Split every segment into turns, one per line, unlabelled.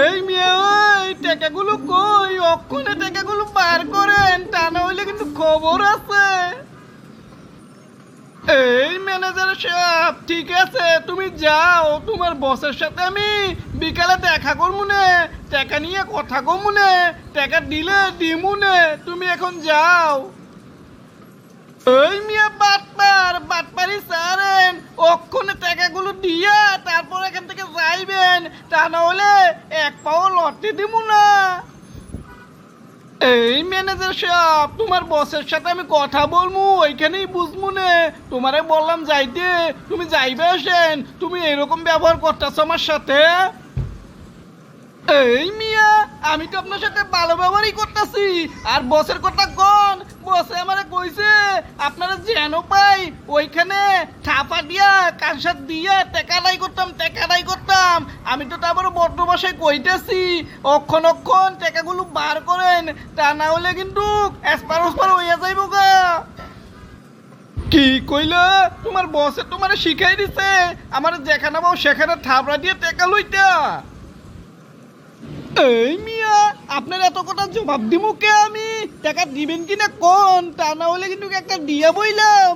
এই টাকাগুলো কই? অক্ষণে টাকাগুলো করেন, তা না হইলে কিন্তু খবর আছে। এই ম্যানেজার সাহেব, ঠিক আছে, তুমি যাও, তোমার বসের সাথে আমি বিকালে দেখা করব নে, টাকা নিয়ে কথা কমু নে, টাকা দিলে দিমু নে, তুমি এখন যাও। ওই মিয়া, বাটপার বাটপারি সারেন, অক্ষণে টাকাগুলো দিয়া থেকে যাইবেন তা না হলে এক পাও লটে দিব না। এই ম্যানেজার সাহেব, তোমার বসের সাথে আমি কথা বলব ওইখানেই বুঝব নে। তোমারে বললাম যাইতে, তুমি যাইবে আসেন, তুমি এরকম ব্যবহার করতেছো আমার সাথে? এই মিয়া, আমি তো আপনার সাথে ভালো ব্যবহারই করতেছি, আর বসের কথা কোন বসে আমারে কইছে, আপনারা যেন পাই ওইখানে ঠাপা দিয়া দিয়া টেকাদাই করতাম টেকাদাই করতাম। আমি তো তারপরে বড্ড বাসায় কইতেছি। অক্ষণ অক্ষণ টেকাগুলো বার করেন, তা না হলে কিন্তু এসপার ওসপার হইয়া যাইব গা। কি কইলা? তোমার বসে তোমারে শিখাই দিছে। আমার যেখানে পাও সেখানে থাবড়া দিয়ে টেকা লইতা। এই মিয়া, আপনার এত কথা জবাব দিব কে আমি? টাকা দিবেন কিনা কোন? তা না হলে কিন্তু একটা দিয়া বইলাম।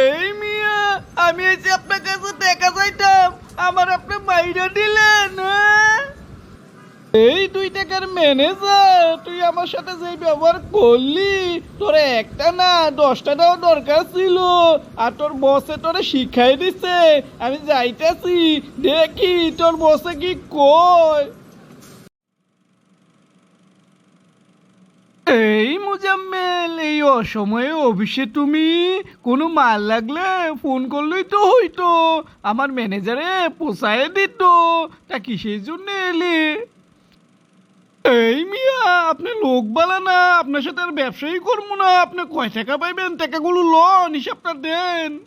এই মিয়া, আমি এসে আপনার কাছে দেখা চাইতাম, আমার আপনি বাইরে দিলেন হ্যাঁ? এই দুই টাকার ম্যানেজার তুই আমার সাথে যে ব্যবহার করলি, তোর একটা না, দশটা দেওয়া দরকার ছিল, আর তোর বসে তোরে শিখাই দিছে। আমি যাইতেছি, দেখি তোর বসে কি কয়। এই মুজাম্মেল, এই অসময়ে অফিসে তুমি কোনো মাল লাগলে ফোন করলেই তো হইতো, আমার ম্যানেজারে পোষায় দিত, তা কিসের জন্য এলে? এই মিয়া, আপনি লোক বালা না, আপনার সাথে আর ব্যবসায়ী করব না। আপনি কয় টাকা পাইবেন? টাকাগুলো লন, হিসাবটা দেন।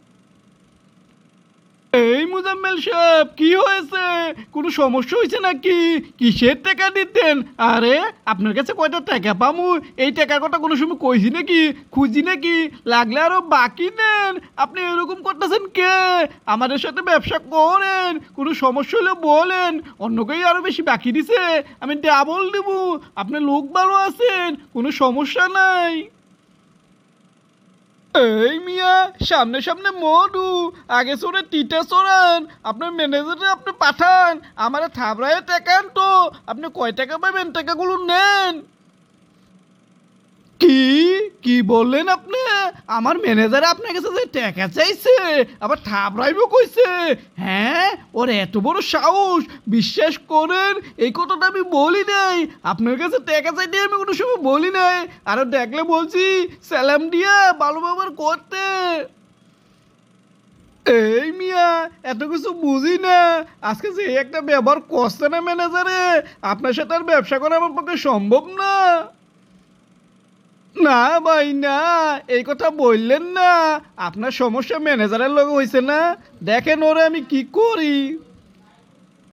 এই মুজাম্মেল সাহেব, কি হয়েছে? কোনো সমস্যা হয়েছে নাকি? কিসের টাকা দিতেন? আরে, আপনার কাছে কয়টা টাকা পামু? এই টাকার কথা কোনো সময় কইছি নাকি? খুঁজি নাকি? লাগলে আরও বাকি নেন। আপনি এরকম করতেছেন কে? আমাদের সাথে ব্যবসা করেন, কোনো সমস্যা হলে বলেন। অন্য কেউ আরও বেশি বাকি দিছে। আমি ডাবল দেব। আপনি লোক ভালো আছেন, কোনো সমস্যা নাই। এই মিয়া, সামনে সামনে মধু। আগে সরে টিটা সরান আপনার ম্যানেজারে আপনি পাঠান। আমার থাবড়ায় টেকান তো। আপনি কয় টাকা পাবেন? টাকাগুলো নেন। কি? কি বললেন আপনি? আমার ম্যানেজার আপনার কাছে যে টাকা চাইছে, আবার থাবড়াইবো কইছে। হ্যাঁ ওর এত বড় সাহস। বিশ্বাস করেন, এই কথাটা আমি বলি নাই। আপনার কাছে টাকা চাইতে আমি কোনো সময় বলি নাই। আরও দেখলে বলছি স্যালাম দিয়া ভালো ব্যবহার করতে। এই মিয়া, এত কিছু বুঝি না। আজকে যে একটা ব্যবহার করছে না ম্যানেজারে আপনার সাথে আর ব্যবসা করা আমার পক্ষে সম্ভব না। না ভাই, না। এই কথা বললেন না। আপনার সমস্যা ম্যানেজারের লগে হয়েছে না। দেখেন ওরে আমি কি করি।